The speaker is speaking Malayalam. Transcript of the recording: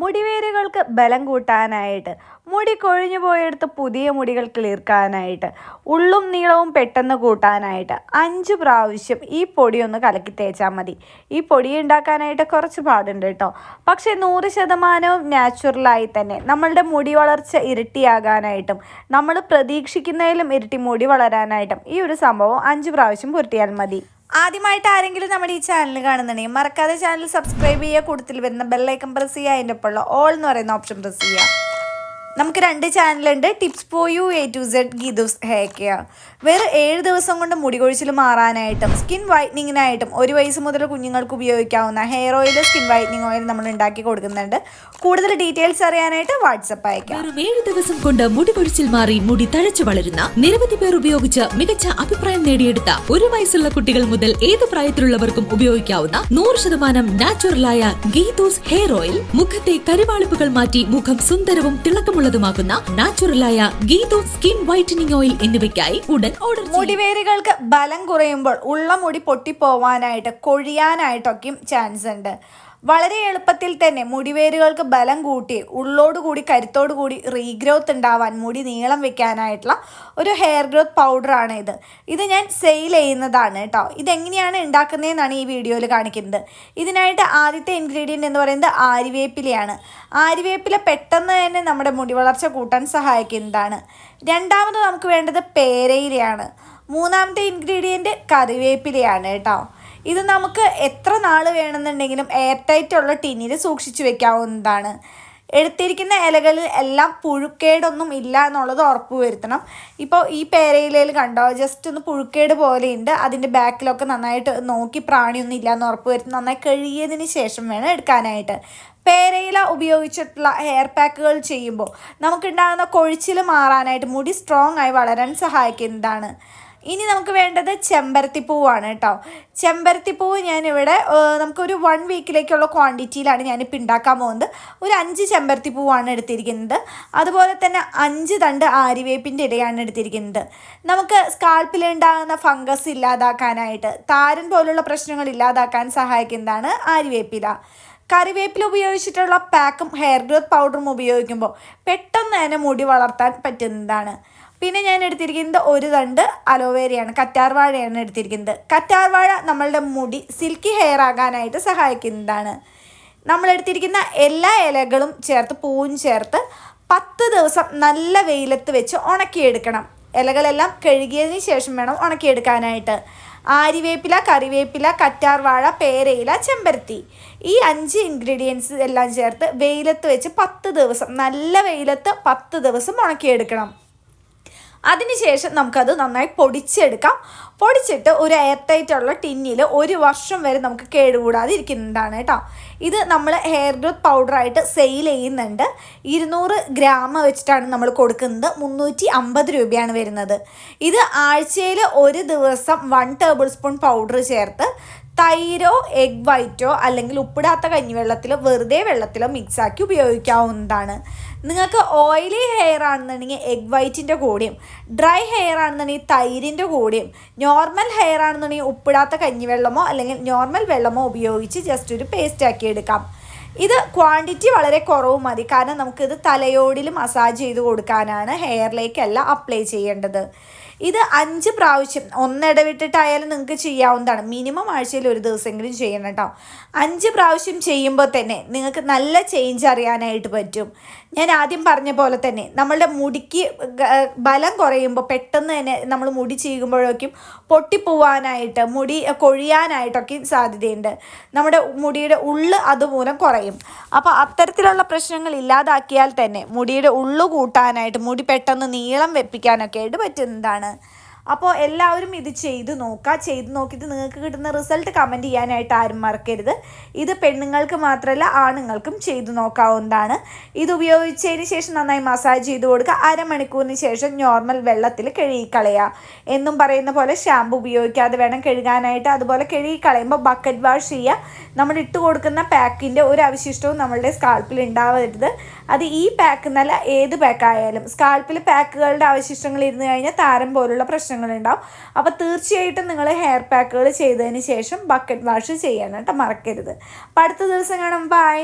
മുടിവേരുകൾക്ക് ബലം കൂട്ടാനായിട്ട് മുടി കൊഴിഞ്ഞു പോയെടുത്ത് പുതിയ മുടികൾ കിളിർക്കാനായിട്ട് ഉള്ളും നീളവും പെട്ടെന്ന് കൂട്ടാനായിട്ട് അഞ്ച് പ്രാവശ്യം ഈ പൊടി ഒന്ന് കലക്കി തേച്ചാൽ മതി. ഈ പൊടി ഉണ്ടാക്കാനായിട്ട് കുറച്ച് പാടുണ്ട് കേട്ടോ. പക്ഷേ നൂറ് ശതമാനവും നാച്ചുറലായി തന്നെ നമ്മളുടെ മുടി വളർച്ച ഇരട്ടിയാകാനായിട്ടും നമ്മൾ പ്രതീക്ഷിക്കുന്നതിലും ഇരട്ടി മുടി വളരാനായിട്ടും ഈ ഒരു സംഭവം അഞ്ച് പ്രാവശ്യം പുരട്ടിയാൽ മതി. ആദ്യമായിട്ട് ആരെങ്കിലും നമ്മുടെ ഈ ചാനൽ കാണുന്നുണ്ടെങ്കിൽ മറക്കാതെ ചാനൽ സബ്സ്ക്രൈബ് ചെയ്യുക കൂടുതൽ വരുന്ന ബെല്ലൈക്കൺ പ്രസ് ചെയ്യുക അതിന്റെ ഓൾ എന്ന് പറയുന്ന ഓപ്ഷൻ പ്രസ് ചെയ്യുക. നമുക്ക് രണ്ട് ചാനലുണ്ട്. Tips for you A to Z Geethu's hair വേറെ ഏഴ് ദിവസം കൊണ്ട് മുടി കൊഴിച്ചിൽ മാറാനായിട്ടും സ്കിൻ വൈറ്റനിങ്ങിനായിട്ടും ഒരു വയസ്സ് മുതൽ കുഞ്ഞുങ്ങൾക്ക് ഉപയോഗിക്കാവുന്ന hair oil skin whitening oil നമ്മൾ ഉണ്ടാക്കി കൊടുക്കുന്നുണ്ട്. കൂടുതൽ ഡീറ്റെയിൽസ് അറിയാനായിട്ട് വാട്സപ്പ് അയക്കാം. വെറും ഏഴ് ദിവസം കൊണ്ട് മുടി കൊഴിച്ചിൽ മാറി മുടി തഴച്ചു വളരുന്ന നിരവധി പേർ ഉപയോഗിച്ച് മികച്ച അഭിപ്രായം നേടിയെടുത്ത ഒരു വയസ്സുള്ള കുട്ടികൾ മുതൽ ഏത് പ്രായത്തിലുള്ളവർക്കും ഉപയോഗിക്കാവുന്ന നൂറ് ശതമാനം നാച്ചുറലായ ഗീതൂസ് ഹെയർ ഓയിൽ. മുഖത്തെ കരുവാളിപ്പുകൾ മാറ്റി മുഖം സുന്ദരവും തിളക്കമുള്ളതുമാക്കുന്ന നാച്ചുറലായ ഗീതോ സ്കിൻ വൈറ്റനിങ് ഓയിൽ എന്നിവയ്ക്കായി ഉടൻ ഓർഡർ. മുടിവേരുകൾക്ക് ബലം കുറയുമ്പോൾ ഉള്ള മുടി പൊട്ടിപ്പോവാനായിട്ട് കൊഴിയാനായിട്ടൊക്കെയും ചാൻസ് ഉണ്ട് വളരെ എളുപ്പത്തിൽ തന്നെ മുടിവേരുകൾക്ക് ബലം കൂട്ടി ഉള്ളോടുകൂടി കരുത്തോടുകൂടി റീഗ്രോത്ത് ഉണ്ടാവാൻ മുടി നീളം വെക്കാനായിട്ടുള്ള ഒരു ഹെയർ ഗ്രോത്ത് പൗഡറാണ് ഇത്. ഇത് ഞാൻ സെയിൽ ചെയ്യുന്നതാണ് കേട്ടോ ഇതെങ്ങനെയാണ് ഉണ്ടാക്കുന്നതെന്നാണ് ഈ വീഡിയോയിൽ കാണിക്കുന്നത്. ഇതിനായിട്ട് ആദ്യത്തെ ഇൻഗ്രീഡിയന്റ് എന്ന് പറയുന്നത് ആരിവേപ്പിലയാണ് ആരിവേപ്പില പെട്ടെന്ന് തന്നെ നമ്മുടെ മുടി വളർച്ച കൂട്ടാൻ സഹായിക്കുന്നതാണ്. രണ്ടാമത് നമുക്ക് വേണ്ടത് പേരയിലയാണ്. മൂന്നാമത്തെ ഇൻഗ്രീഡിയന്റ് കറിവേപ്പിലയാണ് കേട്ടോ ഇത് നമുക്ക് എത്ര നാൾ വേണമെന്നുണ്ടെങ്കിലും എയർ ടൈറ്റ് ഉള്ള ടിന്നിൽ സൂക്ഷിച്ചു വെക്കാവുന്നതാണ്. എടുത്തിരിക്കുന്ന ഇലകളിൽ എല്ലാം പുഴുക്കേടൊന്നും ഇല്ല എന്നുള്ളത് ഉറപ്പ് വരുത്തണം. ഇപ്പോൾ ഈ പേരയിലയിൽ കണ്ടോ ജസ്റ്റ് ഒന്ന് പുഴുക്കേട് പോലെയുണ്ട്. അതിന്റെ ബാക്കിലൊക്കെ നന്നായിട്ട് നോക്കി പ്രാണിയൊന്നും ഇല്ല എന്ന് ഉറപ്പ് വരുത്തി നന്നായി കഴുകിയതിന് ശേഷം വേണം എടുക്കാനായിട്ട്. പേരയില ഉപയോഗിച്ചിട്ടുള്ള ഹെയർ പാക്കുകൾ ചെയ്യുമ്പോൾ നമുക്കുണ്ടാകുന്ന കൊഴിച്ചിൽ മാറാനായിട്ട് മുടി സ്ട്രോങ് ആയി വളരാൻ സഹായിക്കുന്നതാണ്. ഇനി നമുക്ക് വേണ്ടത് ചെമ്പരത്തിപ്പൂവാണ് കേട്ടോ. ചെമ്പരത്തിപ്പൂവ് ഞാനിവിടെ നമുക്കൊരു വൺ വീക്കിലേക്കുള്ള ക്വാണ്ടിറ്റിയിലാണ് ഞാനിപ്പോൾ ഉണ്ടാക്കാൻ പോകുന്നത്. ഒരു അഞ്ച് ചെമ്പരത്തിപ്പൂവാണ് എടുത്തിരിക്കുന്നത്. അതുപോലെ തന്നെ അഞ്ച് തണ്ട് ആര്യവേപ്പിന്റെ ഇലയാണ് എടുത്തിരിക്കുന്നത്. നമുക്ക് സ്കാൾപ്പിൽ ഉണ്ടാകുന്ന ഫംഗസ് ഇല്ലാതാക്കാനായിട്ട് താരൻ പോലുള്ള പ്രശ്നങ്ങൾ ഇല്ലാതാക്കാൻ സഹായിക്കുന്നതാണ് ആര്യവേപ്പില. കറിവേപ്പില ഉപയോഗിച്ചിട്ടുള്ള പാക്കും ഹെയർ ഗ്രോത്ത് പൗഡറും ഉപയോഗിക്കുമ്പോൾ പെട്ടെന്ന് തന്നെ മുടി വളർത്താൻ പറ്റുന്നതാണ്. പിന്നെ ഞാൻ എടുത്തിരിക്കുന്നത് ഒരു തണ്ട് അലോവേരയാണ് കറ്റാർവാഴയാണ് എടുത്തിരിക്കുന്നത്. കറ്റാർവാഴ നമ്മളുടെ മുടി സിൽക്കി ഹെയർ ആകാനായിട്ട് സഹായിക്കുന്നതാണ്. നമ്മളെടുത്തിരിക്കുന്ന എല്ലാ ഇലകളും ചേർത്ത് പൂവും ചേർത്ത് പത്ത് ദിവസം നല്ല വെയിലത്ത് വെച്ച് ഉണക്കിയെടുക്കണം. ഇലകളെല്ലാം കഴുകിയതിന് ശേഷം വേണം ഉണക്കിയെടുക്കാനായിട്ട്. ആരിവേപ്പില കറിവേപ്പില കറ്റാർവാഴ പേരയില ചെമ്പരത്തി ഈ അഞ്ച് ഇൻഗ്രീഡിയൻസ് എല്ലാം ചേർത്ത് വെയിലത്ത് വെച്ച് പത്ത് ദിവസം നല്ല വെയിലത്ത് പത്ത് ദിവസം ഉണക്കിയെടുക്കണം. അതിനുശേഷം നമുക്കത് നന്നായി പൊടിച്ചെടുക്കാം. പൊടിച്ചിട്ട് ഒരു എയർ ടൈറ്റ് ഉള്ള ടിന്നിൽ ഒരു വർഷം വരെ നമുക്ക് കേടുകൂടാതെ ഇരിക്കുന്നതാണ് കേട്ടോ. ഇത് നമ്മൾ ഹെയർ ഗ്രോത്ത് പൗഡറായിട്ട് സെയിൽ ചെയ്യുന്നുണ്ട്. ഇരുന്നൂറ് ഗ്രാം വെച്ചിട്ടാണ് നമ്മൾ കൊടുക്കുന്നത്. മുന്നൂറ്റി അമ്പത് രൂപയാണ് വരുന്നത്. ഇത് ആഴ്ചയിൽ ഒരു ദിവസം വൺ ടേബിൾ സ്പൂൺ പൗഡർ ചേർത്ത് തൈരോ എഗ് വൈറ്റോ അല്ലെങ്കിൽ ഉപ്പിടാത്ത കഞ്ഞിവെള്ളത്തിലോ വെറുതെ വെള്ളത്തിലോ മിക്സാക്കി ഉപയോഗിക്കാവുന്നതാണ്. നിങ്ങൾക്ക് ഓയിലി ഹെയർ ആണെന്നുണ്ടെങ്കിൽ എഗ് വൈറ്റിന്റെ കൂടെയും ഡ്രൈ ഹെയർ ആണെന്നുണ്ടെങ്കിൽ തൈരിന്റെ കൂടെയും നോർമൽ ഹെയർ ആണെന്നുണ്ടെങ്കിൽ ഉപ്പിടാത്ത കഞ്ഞിവെള്ളമോ അല്ലെങ്കിൽ നോർമൽ വെള്ളമോ ഉപയോഗിച്ച് ജസ്റ്റ് ഒരു പേസ്റ്റ് ആക്കി എടുക്കാം. ഇത് ക്വാണ്ടിറ്റി വളരെ കുറവ് മതി. കാരണം നമുക്കിത് തലയോടിൽ മസാജ് ചെയ്ത് കൊടുക്കാനാണ് ഹെയറിലേക്കല്ല അപ്ലൈ ചെയ്യേണ്ടത്. ഇത് അഞ്ച് പ്രാവശ്യം ഒന്നിടവിട്ടിട്ടായാലും നിങ്ങൾക്ക് ചെയ്യാവുന്നതാണ്. മിനിമം ആഴ്ചയിൽ ഒരു ദിവസമെങ്കിലും ചെയ്യണം കേട്ടോ അഞ്ച് പ്രാവശ്യം ചെയ്യുമ്പോൾ തന്നെ നിങ്ങൾക്ക് നല്ല ചേഞ്ച് അറിയാനായിട്ട് പറ്റും. ഞാൻ ആദ്യം പറഞ്ഞ പോലെ തന്നെ നമ്മളുടെ മുടിക്ക് ബലം കുറയുമ്പോൾ പെട്ടെന്ന് തന്നെ നമ്മൾ മുടി ചീകുമ്പോഴേക്കും പൊട്ടിപ്പോവാനായിട്ട് മുടി കൊഴിയാനായിട്ടൊക്കെ സാധ്യതയുണ്ട്. നമ്മുടെ മുടിയുടെ ഉള്ള് അതുമൂലം കുറയും. അപ്പോൾ അത്തരത്തിലുള്ള പ്രശ്നങ്ങൾ ഇല്ലാതാക്കിയാൽ തന്നെ മുടിയുടെ ഉള്ളു കൂട്ടാനായിട്ട് മുടി പെട്ടെന്ന് നീളം വെപ്പിക്കാനൊക്കെ ആയിട്ട് പറ്റുന്നതാണ്. semana അപ്പോൾ എല്ലാവരും ഇത് ചെയ്ത് നോക്കുക ചെയ്ത് നോക്കിയിട്ട് നിങ്ങൾക്ക് കിട്ടുന്ന റിസൾട്ട് കമന്റ് ചെയ്യാനായിട്ട് ആരും മറക്കരുത്. ഇത് പെണ്ണുങ്ങൾക്ക് മാത്രമല്ല ആണുങ്ങൾക്കും ചെയ്തു നോക്കാവുന്നതാണ്. ഇത് ഉപയോഗിച്ചതിന് ശേഷം നന്നായി മസാജ് ചെയ്ത് കൊടുക്കുക. അരമണിക്കൂറിന് ശേഷം നോർമൽ വെള്ളത്തിൽ കഴുകിക്കളയുക. എന്നും പറയുന്ന പോലെ ഷാമ്പു ഉപയോഗിക്കാതെ വേണം കഴുകാനായിട്ട്. അതുപോലെ കഴുകിക്കളയുമ്പോൾ ബക്കറ്റ് വാഷ് ചെയ്യുക. നമ്മൾ ഇട്ട് കൊടുക്കുന്ന പാക്കിന്റെ ഒരു അവശിഷ്ടവും നമ്മളുടെ സ്കാൾപ്പിൽ ഉണ്ടാവരുത് അത് ഈ പാക്ക് എന്നല്ല ഏത് പാക്കായാലും സ്കാൾപ്പിൽ പാക്കുകളുടെ അവശിഷ്ടങ്ങൾ ഇരുന്ന് കഴിഞ്ഞാൽ താരം പോലുള്ള പ്രശ്നങ്ങളുണ്ടാവും. അപ്പോൾ തീർച്ചയായിട്ടും നിങ്ങൾ ഹെയർ പാക്കുകൾ ചെയ്തതിന് ശേഷം ബക്കറ്റ് വാഷ് ചെയ്യണം കേട്ടോ മറക്കരുത്. അപ്പോൾ അടുത്ത ദിവസം കാണാം. ബൈ